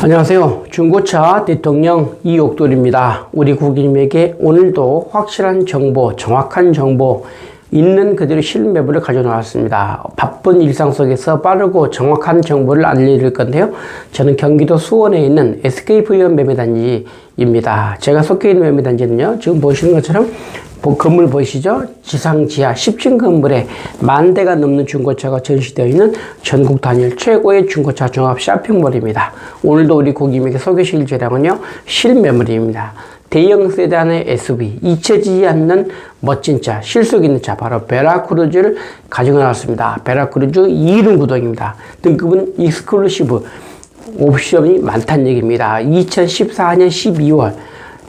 안녕하세요. 중고차 대통령 이옥돌입니다. 우리 고객님에게 오늘도 확실한 정보, 정확한 정보, 있는 그대로 실물 매물을 가져 나왔습니다. 바쁜 일상 속에서 빠르고 정확한 정보를 알려드릴 건데요. 저는 경기도 수원에 있는 SKV연 매매단지 입니다. 제가 속해 있는 매매단지는요. 지금 보시는 것처럼 보- 건물 보이시죠? 지상 지하 10층 건물에 만 대가 넘는 중고차가 전시되어 있는 전국 단일 최고의 중고차 종합 쇼핑몰입니다. 오늘도 우리 고객님에게 소개시킬 차량은요, 실매물입니다. 대형 세단의 SUV, 잊혀지지 않는 멋진 차, 실속 있는 차, 바로 베라크루즈를 가지고 나왔습니다. 베라크루즈 2륜 구동입니다. 등급은 익스클루시브, 옵션이 많다는 얘기입니다. 2014년 12월,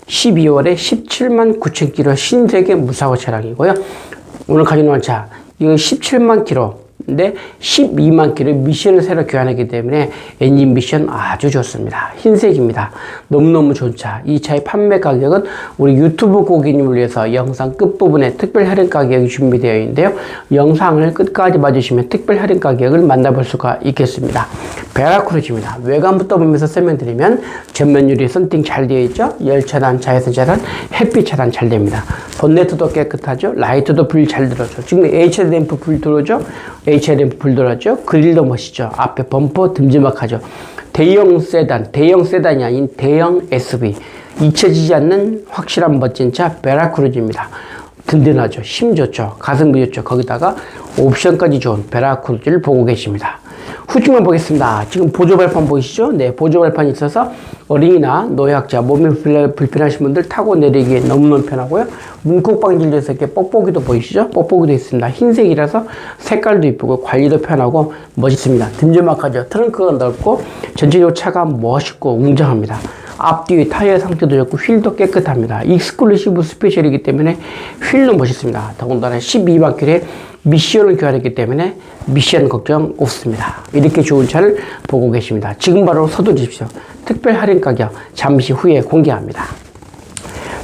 12월에 17만 9천 킬로 신세계 무사고 차량이고요. 오늘 가지고 나온 차, 이거 17만 킬로인데 12만 킬로 미션을 새로 교환했기 때문에 엔진 미션 아주 좋습니다. 흰색입니다. 너무너무 좋은 차. 이 차의 판매 가격은 우리 유튜브 고객님을 위해서 영상 끝부분에 특별 할인 가격이 준비되어 있는데요. 영상을 끝까지 봐주시면 특별 할인 가격을 만나볼 수가 있겠습니다. 베라크루즈입니다. 외관부터 보면서 설명드리면 전면 유리 썬팅 잘 되어 있죠? 열 차단, 자외선 차단, 햇빛 차단 잘 됩니다. 본네트도 깨끗하죠? 라이트도 불 잘 들어죠. 지금 HL 램프 불 들어오죠? HL 램프 불 들어왔죠? 그릴도 멋있죠? 앞에 범퍼 듬지막하죠? 대형 세단, 대형 세단이 아닌 대형 SUV. 잊혀지지 않는 확실한 멋진 차 베라크루즈입니다. 든든하죠. 힘 좋죠. 가성비 좋죠. 거기다가 옵션까지 좋은 베라크루즈를 보고 계십니다. 후측만 보겠습니다. 지금 보조 발판 보이시죠? 네, 보조 발판이 있어서 어린이나 노약자, 몸이 불- 불편하신 분들 타고 내리기에 너무너무 편하고요. 문콕 방질돼서 이렇게 뽁뽁이도 보이시죠? 뽁뽁이도 있습니다. 흰색이라서 색깔도 이쁘고 관리도 편하고 멋있습니다. 듬지막하죠. 트렁크가 넓고 전체적으로 차가 멋있고 웅장합니다. 앞뒤 타이어 상태도 좋고 휠도 깨끗합니다. 익스클루시브 스페셜이기 때문에 휠도 멋있습니다. 더군다나 12만 킬에 미션을 교환했기 때문에 미션 걱정 없습니다. 이렇게 좋은 차를 보고 계십니다. 지금 바로 서두르십시오. 특별 할인 가격 잠시 후에 공개합니다.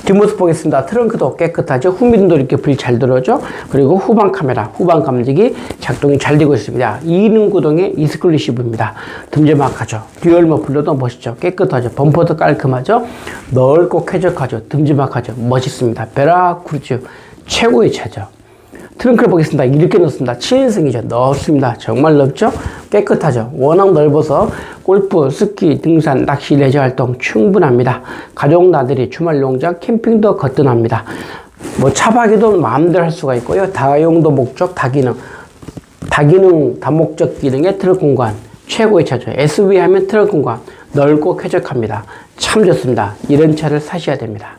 뒷모습 보겠습니다. 트렁크도 깨끗하죠. 후미등도 이렇게 불잘 들어오죠. 그리고 후방 카메라, 후방 감지기 작동이 잘 되고 있습니다. 2륜 구동의 이스클루시브입니다. 듬지막하죠. 듀얼 머플러도 멋있죠. 깨끗하죠. 범퍼도 깔끔하죠. 넓고 쾌적하죠. 듬지막하죠. 멋있습니다. 베라크루즈 최고의 차죠. 트렁크를 보겠습니다. 이렇게 넣습니다. 7인승이죠. 넓습니다. 정말 넓죠? 깨끗하죠. 워낙 넓어서 골프, 스키, 등산, 낚시, 레저 활동 충분합니다. 가족 나들이, 주말 농장, 캠핑도 거뜬합니다. 뭐 차박이도 마음대로 할 수가 있고요. 다용도 목적, 다기능. 다기능, 다목적 기능의 트럭 공간. 최고의 차죠. SUV 하면 트럭 공간. 넓고 쾌적합니다. 참 좋습니다. 이런 차를 사셔야 됩니다.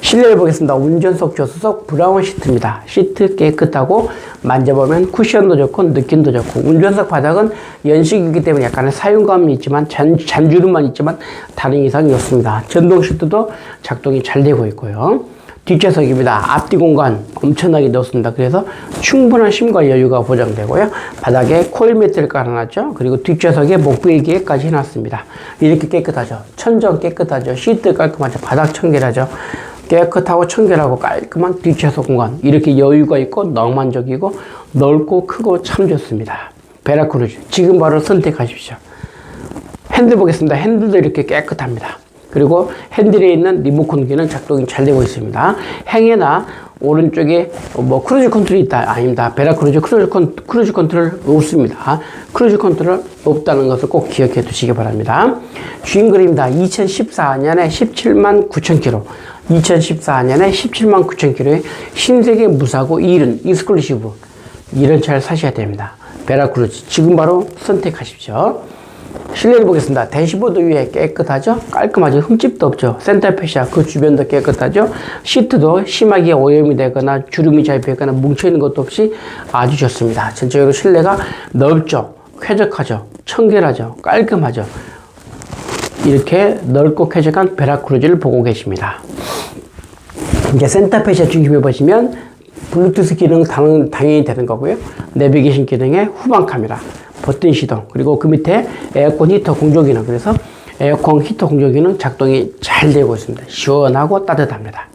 실내를 보겠습니다. 운전석 조수석 브라운 시트입니다. 시트 깨끗하고 만져보면 쿠션도 좋고 느낌도 좋고 운전석 바닥은 연식이기 때문에 약간의 사용감이 있지만 잔, 잔주름만 있지만 다른 이상이 없습니다. 전동 시트도 작동이 잘 되고 있고요. 뒷좌석입니다. 앞뒤 공간 엄청나게 넓습니다. 그래서 충분한 쉼과 여유가 보장되고요. 바닥에 코일 매트를 깔아놨죠. 그리고 뒷좌석에 목베개까지 해놨습니다. 이렇게 깨끗하죠. 천정 깨끗하죠. 시트 깔끔하죠. 바닥 청결하죠. 깨끗하고 청결하고 깔끔한 뒷좌석 공간. 이렇게 여유가 있고 낭만적이고 넓고 크고 참 좋습니다. 베라크루즈. 지금 바로 선택하십시오. 핸들 보겠습니다. 핸들도 이렇게 깨끗합니다. 그리고 핸들에 있는 리모컨 기는 작동이 잘 되고 있습니다. 행해나 오른쪽에 뭐 크루즈 컨트롤이 있다. 아닙니다. 베라 크루즈 크루즈, 컨, 크루즈 컨트롤 없습니다. 크루즈 컨트롤 없다는 것을 꼭 기억해 두시기 바랍니다. 주인 그림입니다. 2014년에 17만 9천 킬로. 2014년에 17만 9천 킬로의 신세계 무사고 2륜 익스클루시브 이런 차를 사셔야 됩니다. 베라크루즈 지금 바로 선택하십시오. 실내를 보겠습니다. 대시보드 위에 깨끗하죠? 깔끔하죠? 흠집도 없죠? 센터페시아 그 주변도 깨끗하죠? 시트도 심하게 오염이 되거나 주름이 잡혀있거나 뭉쳐있는 것도 없이 아주 좋습니다. 전체적으로 실내가 넓죠? 쾌적하죠? 청결하죠? 깔끔하죠? 이렇게 넓고 쾌적한 베라크루즈를 보고 계십니다. 이제 센터페시아 중심에 보시면 블루투스 기능 당, 당연히 되는 거고요. 내비게이션 기능에 후방 카메라, 버튼 시동, 그리고 그 밑에 에어컨 히터 공조 기능. 그래서 에어컨 히터 공조 기능 작동이 잘 되고 있습니다. 시원하고 따뜻합니다.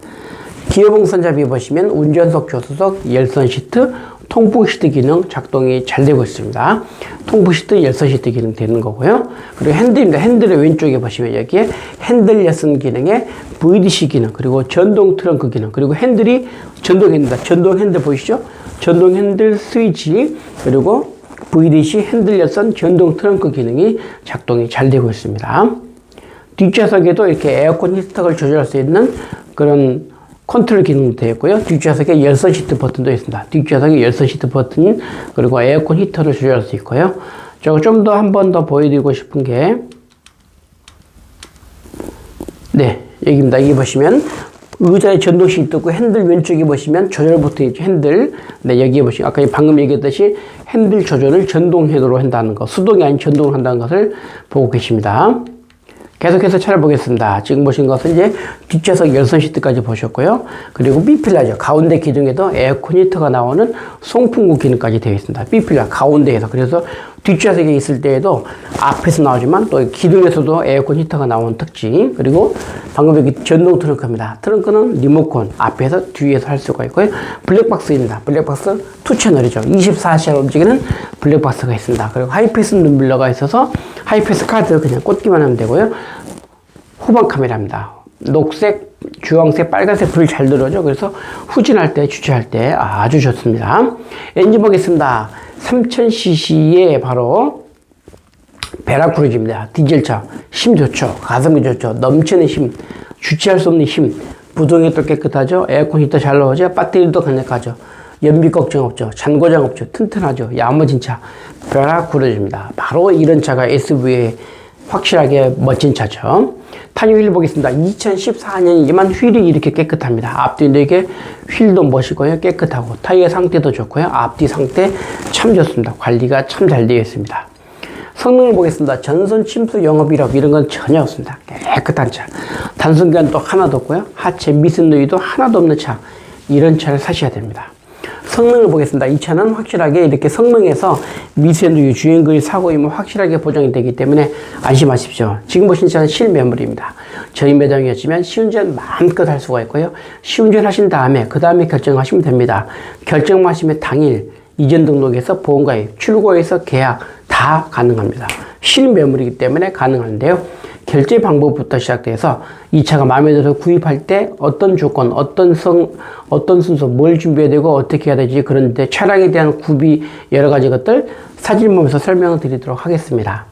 기어봉 손잡이 보시면 운전석, 조수석, 열선 시트, 통풍 시트 기능 작동이 잘 되고 있습니다. 통풍 시트 열선 시트 기능 되는 거고요. 그리고 핸들입니다. 핸들의 왼쪽에 보시면 여기에 핸들 열선 기능에 VDC 기능 그리고 전동 트렁크 기능 그리고 핸들이 전동 핸들 전동 핸들 보이시죠? 전동 핸들 스위치 그리고 VDC 핸들 열선 전동 트렁크 기능이 작동이 잘 되고 있습니다. 뒷좌석에도 이렇게 에어컨 히터를 조절할 수 있는 그런 컨트롤 기능도 되어 있고요. 뒷좌석에 열선 시트 버튼도 있습니다. 뒷좌석에 열선 시트 버튼 그리고 에어컨 히터를 조절할 수 있고요. 저거 좀 더 한 번 더 보여드리고 싶은 게 네, 여기입니다. 여기 보시면 의자에 전동식이 있고 핸들 왼쪽에 보시면 조절 버튼이 있죠. 핸들. 네, 여기에 보시면 아까 방금 얘기했듯이 핸들 조절을 전동 헤드로 한다는 거, 수동이 아닌 전동을 한다는 것을 보고 계십니다. 계속해서 찾아보겠습니다. 지금 보신 것은 이제 뒷좌석 열선 시트까지 보셨고요. 그리고 B필라죠. 가운데 기둥에도 에어컨 히터가 나오는 송풍구 기능까지 되어 있습니다. B필라 가운데에서. 그래서 뒷좌석에 있을 때에도 앞에서 나오지만 또 기둥에서도 에어컨 히터가 나오는 특징. 그리고 방금 여기 전동 트렁크입니다. 트렁크는 리모컨 앞에서 뒤에서 할 수가 있고요. 블랙박스입니다. 블랙박스 투 채널이죠. 24시간 움직이는 블랙박스가 있습니다. 그리고 하이패스 눈밀러가 있어서 하이패스 카드 그냥 꽂기만 하면 되고요. 후방 카메라입니다. 녹색, 주황색, 빨간색 불잘 들어오죠. 그래서 후진할 때, 주차할 때 아주 좋습니다. 엔진 보겠습니다. 3000cc의 바로 베라크루즈입니다. 디젤차. 힘 좋죠. 가성비 좋죠. 넘치는 힘. 주체할 수 없는 힘. 부동이 또 깨끗하죠. 에어컨 히터 잘 나오죠. 배터리도 강력하죠. 연비 걱정 없죠. 잔고장 없죠. 튼튼하죠. 야무진 차. 베라크루즈입니다. 바로 이런 차가 SUV에 확실하게 멋진 차죠. 탄유휠 보겠습니다. 2014년이지만 휠이 이렇게 깨끗합니다. 앞뒤 4개 휠도 멋이고요. 깨끗하고 타이어 상태도 좋고요. 앞뒤 상태 참 좋습니다. 관리가 참 잘 되어 있습니다. 성능을 보겠습니다. 전선 침수 영업 이력 이런 건 전혀 없습니다. 깨끗한 차. 단순기간도 하나도 없고요. 하체 미스 누이도 하나도 없는 차. 이런 차를 사셔야 됩니다. 성능을 보겠습니다. 이 차는 확실하게 이렇게 성능에서 미세누유 주행거리 사고임은 확실하게 보장이 되기 때문에 안심하십시오. 지금 보신 차는 실매물입니다. 저희 매장이었지만 시운전 마음껏 할 수가 있고요. 시운전 하신 다음에 그 다음에 결정하시면 됩니다. 결정하시면 당일 이전 등록에서 보험가입, 출고에서 계약 다 가능합니다. 실매물이기 때문에 가능한데요. 결제 방법부터 시작돼서 이 차가 마음에 들어서 구입할 때 어떤 조건, 어떤 성, 어떤 순서, 뭘 준비해야 되고 어떻게 해야 되지 그런데 차량에 대한 구비 여러 가지 것들 사진 보면서 설명을 드리도록 하겠습니다.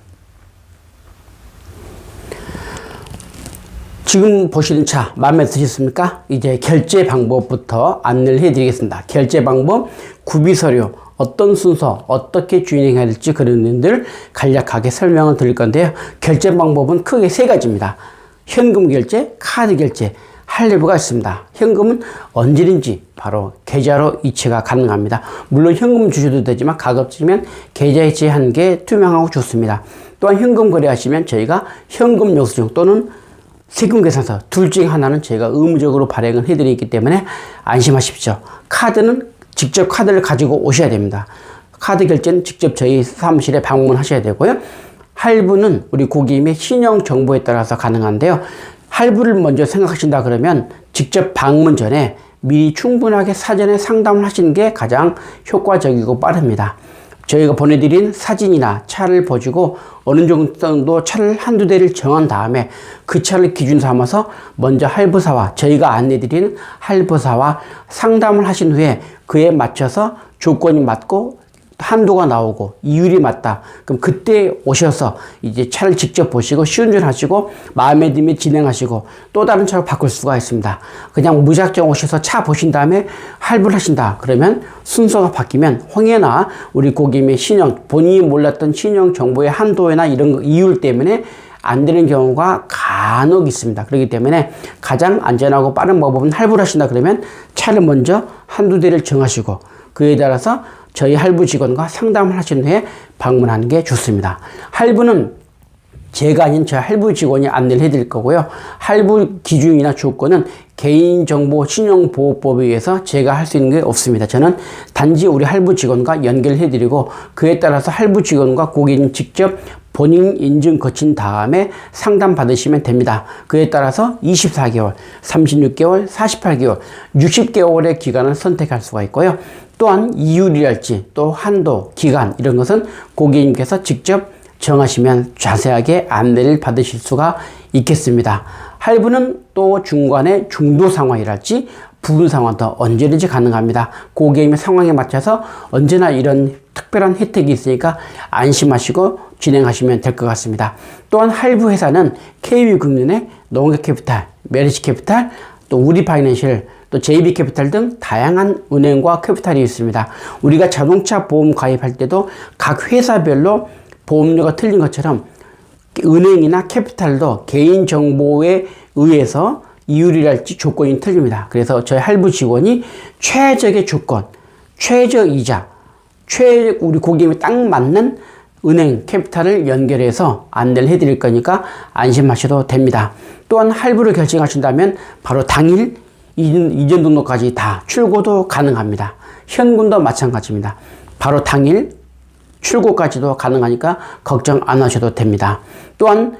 지금 보시는 차 마음에 드셨습니까? 이제 결제 방법부터 안내를 해드리겠습니다. 결제 방법, 구비 서류, 어떤 순서, 어떻게 진행해야 될지 그런 일들 간략하게 설명을 드릴 건데요. 결제 방법은 크게 세 가지입니다. 현금 결제, 카드 결제, 할리브가 있습니다. 현금은 언제든지 바로 계좌로 이체가 가능합니다. 물론 현금 주셔도 되지만 가급적이면 계좌 이체하는 게 투명하고 좋습니다. 또한 현금 거래하시면 저희가 현금 영수증 또는 세금 계산서 둘 중에 하나는 저희가 의무적으로 발행을 해드리기 때문에 안심하십시오. 카드는 직접 카드를 가지고 오셔야 됩니다. 카드 결제는 직접 저희 사무실에 방문하셔야 되고요. 할부는 우리 고객님의 신용 정보에 따라서 가능한데요. 할부를 먼저 생각하신다 그러면 직접 방문 전에 미리 충분하게 사전에 상담을 하시는 게 가장 효과적이고 빠릅니다. 저희가 보내드린 사진이나 차를 보시고 어느 정도 차를 한두 대를 정한 다음에 그 차를 기준 삼아서 먼저 할부사와 저희가 안내드린 할부사와 상담을 하신 후에 그에 맞춰서 조건이 맞고 한도가 나오고 이율이 맞다. 그럼 그때 오셔서 이제 차를 직접 보시고 시운전 하시고 마음에 들면 진행하시고 또 다른 차로 바꿀 수가 있습니다. 그냥 무작정 오셔서 차 보신 다음에 할부를 하신다. 그러면 순서가 바뀌면 홍해나 우리 고객님의 신용, 본인이 몰랐던 신용 정보의 한도나 이런 이율 때문에 안 되는 경우가 간혹 있습니다. 그렇기 때문에 가장 안전하고 빠른 방법은 할부를 하신다 그러면 차를 먼저 한두 대를 정하시고 그에 따라서 저희 할부 직원과 상담을 하신 후에 방문하는 게 좋습니다. 할부는 제가 아닌 저 할부 직원이 안내를 해드릴 거고요. 할부 기준이나 조건은 개인정보 신용보호법에 의해서 제가 할 수 있는 게 없습니다. 저는 단지 우리 할부 직원과 연결해드리고 그에 따라서 할부 직원과 고객님 직접 본인 인증 거친 다음에 상담 받으시면 됩니다. 그에 따라서 24개월, 36개월, 48개월, 60개월의 기간을 선택할 수가 있고요. 또한 이율이랄지 또 한도, 기간 이런 것은 고객님께서 직접 정하시면 자세하게 안내를 받으실 수가 있겠습니다. 할부는 또 중간에 중도 상황이랄지 부분 상황도 언제든지 가능합니다. 고객님의 상황에 맞춰서 언제나 이런 특별한 혜택이 있으니까 안심하시고 진행하시면 될 것 같습니다. 또한 할부 회사는 KB금융의 농협캐피탈, 메리츠캐피탈, 또 우리파이낸셜, 또 JB캐피탈 등 다양한 은행과 캐피탈이 있습니다. 우리가 자동차 보험 가입할 때도 각 회사별로 보험료가 틀린 것처럼 은행이나 캐피탈도 개인 정보에 의해서 이율이랄지 조건이 틀립니다. 그래서 저희 할부 직원이 최적의 조건, 최저 이자, 최 우리 고객님이 딱 맞는 은행 캐피탈을 연결해서 안내를 해드릴 거니까 안심하셔도 됩니다. 또한 할부를 결정하신다면 바로 당일 이전, 이전 등록까지 다 출고도 가능합니다. 현금도 마찬가지입니다. 바로 당일 출고까지도 가능하니까 걱정 안 하셔도 됩니다. 또한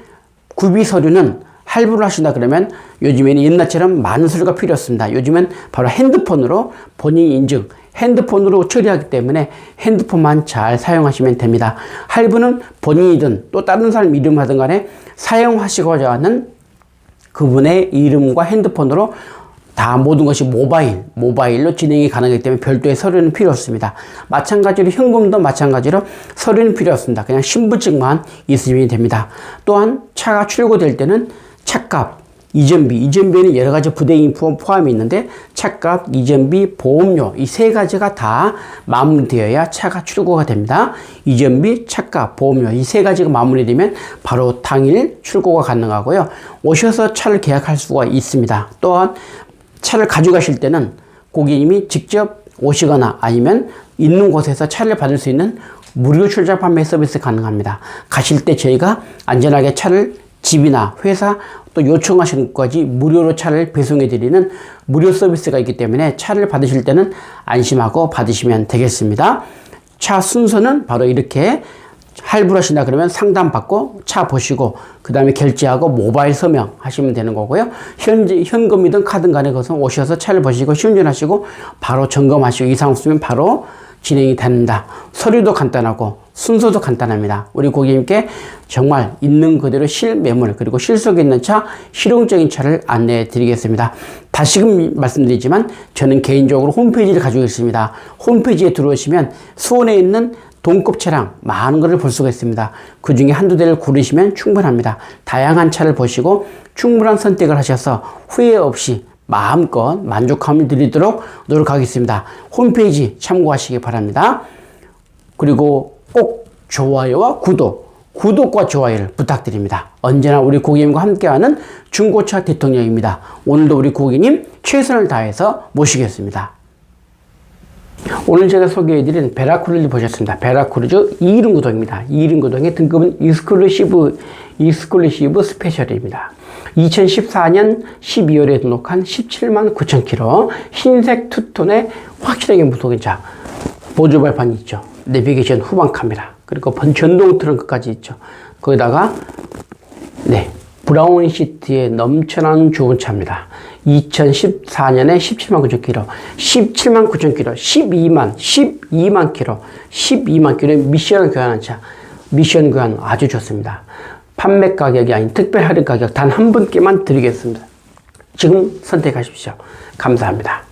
구비 서류는 할부를 하신다 그러면 요즘에는 옛날처럼 많은 서류가 필요 없습니다. 요즘엔 바로 핸드폰으로 본인 인증, 핸드폰으로 처리하기 때문에 핸드폰만 잘 사용하시면 됩니다. 할부는 본인이든 또 다른 사람 이름 하든 간에 사용하시고자 하는 그분의 이름과 핸드폰으로 다 모든 것이 모바일, 모바일로 진행이 가능하기 때문에 별도의 서류는 필요 없습니다. 마찬가지로 현금도 마찬가지로 서류는 필요 없습니다. 그냥 신분증만 있으면 됩니다. 또한 차가 출고될 때는 차값, 이전비, 이전비에는 여러 가지 부대인 포함이 있는데 차값, 이전비, 보험료 이 세 가지가 다 마무리되어야 차가 출고가 됩니다. 이전비, 차값, 보험료 이 세 가지가 마무리되면 바로 당일 출고가 가능하고요. 오셔서 차를 계약할 수가 있습니다. 또한 차를 가져가실 때는 고객님이 직접 오시거나 아니면 있는 곳에서 차를 받을 수 있는 무료 출장 판매 서비스 가능합니다. 가실 때 저희가 안전하게 차를 집이나 회사 또 요청하시는 것까지 무료로 차를 배송해 드리는 무료 서비스가 있기 때문에 차를 받으실 때는 안심하고 받으시면 되겠습니다. 차 순서는 바로 이렇게 할부를 하신다 그러면 상담 받고 차 보시고 그 다음에 결제하고 모바일 서명 하시면 되는 거고요. 현재 현금이든 카드 간에 거서 오셔서 차를 보시고 시운전하시고 바로 점검하시고 이상 없으면 바로 진행이 됩니다. 서류도 간단하고 순서도 간단합니다. 우리 고객님께 정말 있는 그대로 실매물 그리고 실속에 있는 차 실용적인 차를 안내해 드리겠습니다. 다시금 말씀드리지만 저는 개인적으로 홈페이지를 가지고 있습니다. 홈페이지에 들어오시면 수원에 있는 동급 차량 많은 것을 볼 수가 있습니다. 그 중에 한두 대를 고르시면 충분합니다. 다양한 차를 보시고 충분한 선택을 하셔서 후회 없이 마음껏 만족감을 드리도록 노력하겠습니다. 홈페이지 참고하시기 바랍니다. 그리고 꼭 좋아요와 구독, 구독과 좋아요를 부탁드립니다. 언제나 우리 고객님과 함께하는 중고차 대통령입니다. 오늘도 우리 고객님 최선을 다해서 모시겠습니다. 오늘 제가 소개해드린 베라크루즈 보셨습니다. 베라크루즈 2륜 구동입니다. 2륜 구동의 등급은 익스클루시브, 익스클루시브 스페셜입니다. 2014년 12월에 등록한 17만 9천 킬로 흰색 투톤의 확실하게 무속인 차 보조 발판이 있죠. 내비게이션 후방 카메라 그리고 전동 트렁크까지 있죠. 거기다가 네 브라운 시트에 넘쳐나는 좋은 차입니다. 2014년에 17만 9천 킬로, 17만 9천 킬로, 12만, 12만 킬로, 12만 킬로의 미션 교환한 차. 미션 교환 아주 좋습니다. 판매 가격이 아닌 특별 할인 가격 단 한 분께만 드리겠습니다. 지금 선택하십시오. 감사합니다.